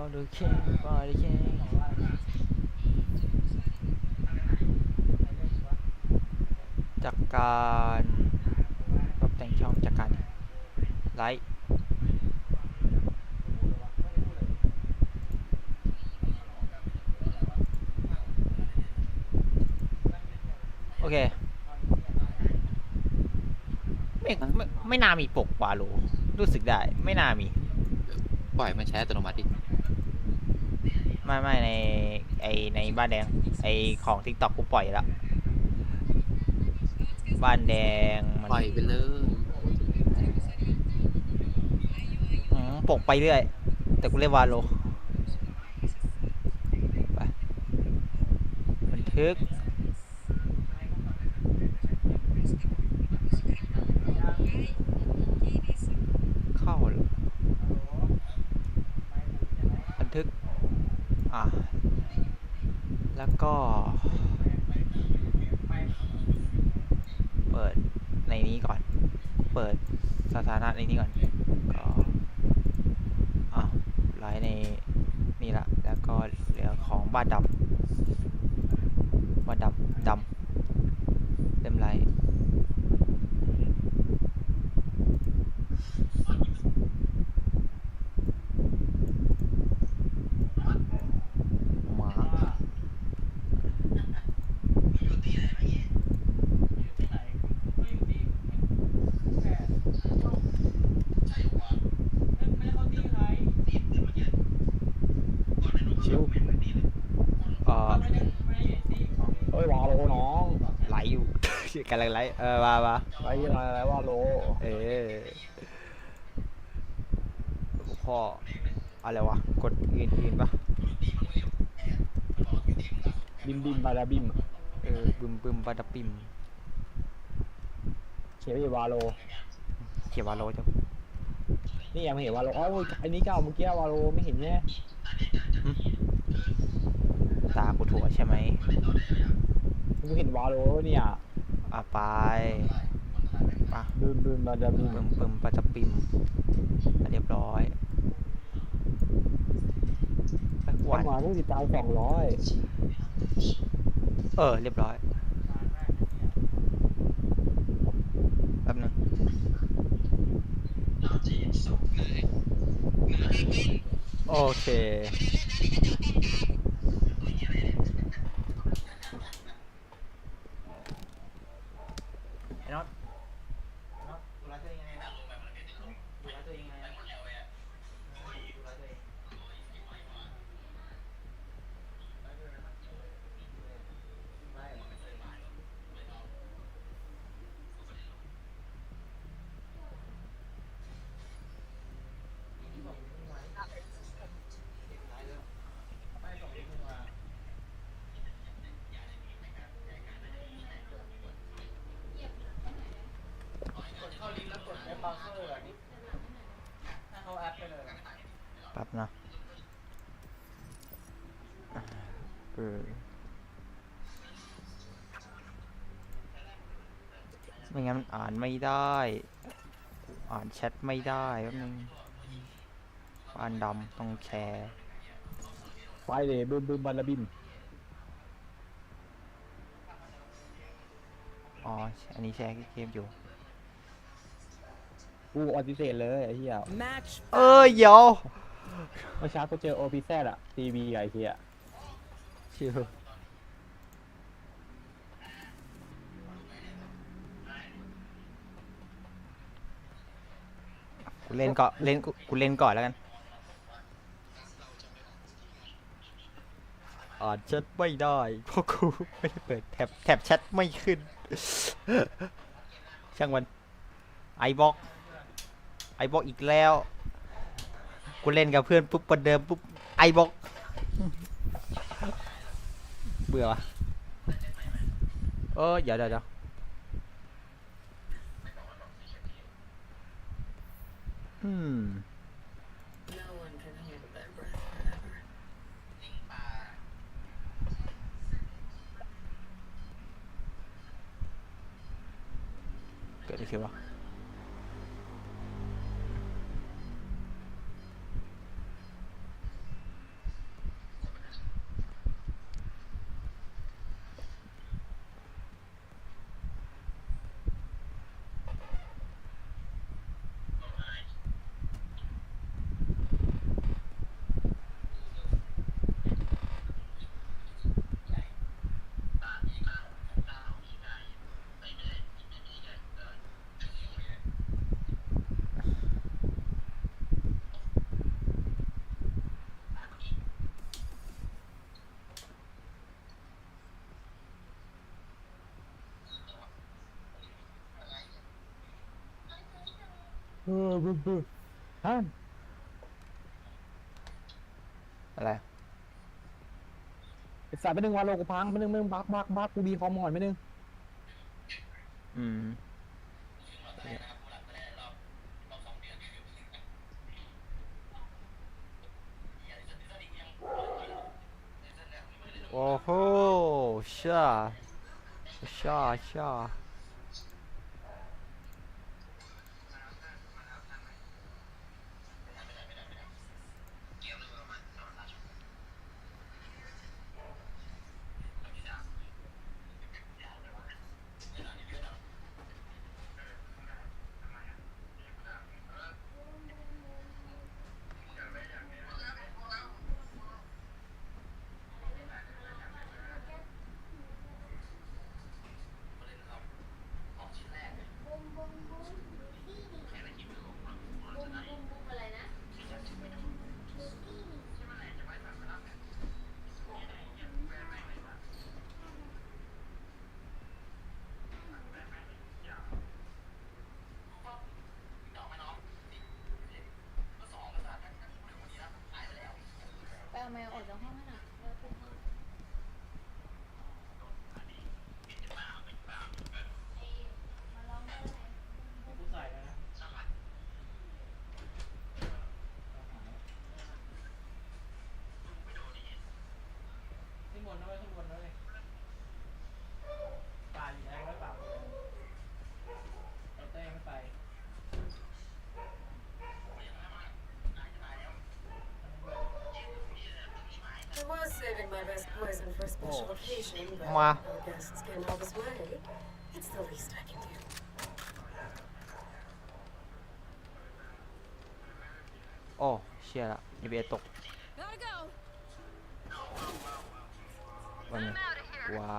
all the king body king จากการปรับแต่งช่องจากการไลท์โอเค ไม่ไม่ไม่น่ามีปกวาโลรู้สึกได้ ไม่น่ามี ปล่อยมันใช้อัตโนมัติดิ ไม่ไม่ในไอในบ้านแดงไอของทิกตอกกูปล่อยแล้ว บ้านแดงมันปล่อยไปเลยอืมปกไปเรื่อย แต่กูเล่นวาโลไปบันทึกเข้าเหรอบันทึก อะแล้วก็ เปิดในนี้ก่อน เปิดสถานะในนี้ก่อน ก็อะไลน์ในนี่ละ แล้วก็เหลือของบ้านดำบ้านดำดำเต็มไลน์หมา ชิวเอ่อเอ้ยวาโลน้องไหลอยู่ กำลังไหลเออมามาไปอะไรอะไรวาโลเออพ่ออะไรวะ กดอื่นอื่นปะบิมบิมบาดาบิมเออบึมบึมบาดาปิมเขียนไม่วาโลเขียนวาโลจ้ะนี่ยังไม่เห็นวาโลอ๋อไอ้นี่เก่าเมื่อกี้วาโลไม่เห็นเนี่ย ตากูถั่ว ใช่ไหมกูเห็นวาโลเนี่ยอะไปปะบิมบิมบาดาบิมบึมบึมบาดาปิมอะเรียบร้อยไปกวาเข้าดมาผู้ติดตามสองร้อยเออ เรียบร้อยแป๊บนึงโอเค ไอ้น็อตไอ้น็อตดูแลตัวเองยังไงนะดูแลตัวเองยังไง แป๊บนะเออไม่งั้นมันอ่านไม่ได้ อ่านแชทไม่ได้แป๊บนึงบ้านดำต้องแชร์ไปเลยบิมบิมบาดาบิมอ๋อ อันนี้แชร์เกมอยู่ กูปฏิเสธเลยไอ้เหี้ย Match เอ้ยเดี๋ยวเมื่อเช้ากูเจอโอพีแซดอะทีวีไอ้เหี้ยชิวกูเล่นก่อนเล่นกูกูเล่นก่อนแล้วกันอ่านแชทไม่ได้เพราะกูไม่ได้เปิดแท็บแท็บแชทไม่ขึ้น ช่างมันไอบ็อก ไอบ็อกอีกแล้ว กูเล่นกับเพื่อนปุ๊บประเดิมปุ๊บไอบ็อกเบื่อวะเออเดี๋ยวเดี๋ยวเดี๋ยวอืม No one can hold their breath forever. เกิดอะไรขึ้นวะ เออบึ้บึ้ฮะอะไรไอ้สัตว์ไปหนึ่งวาโลกูพังไปหนึ่งไปหนึ่งบักบักบักกูบีคอมหอนไปหนึ่งอืมโอ้โหช่าช่าช่าไปเอาแมวออกจากห้องให้หน่อยแล้วปิดห้อง ขึ้นบนนะเว้ยขึ้นบนนะเว้ยป่าอยู่แรงแล้วป่าไอ้เต้ไม่ไป I was saving my best poison for a special occasion, but Ma. our guests can't help us way. It's the least I can do. โอ้เชี่ยละยีเบตก Gotta go วันนี้ว่า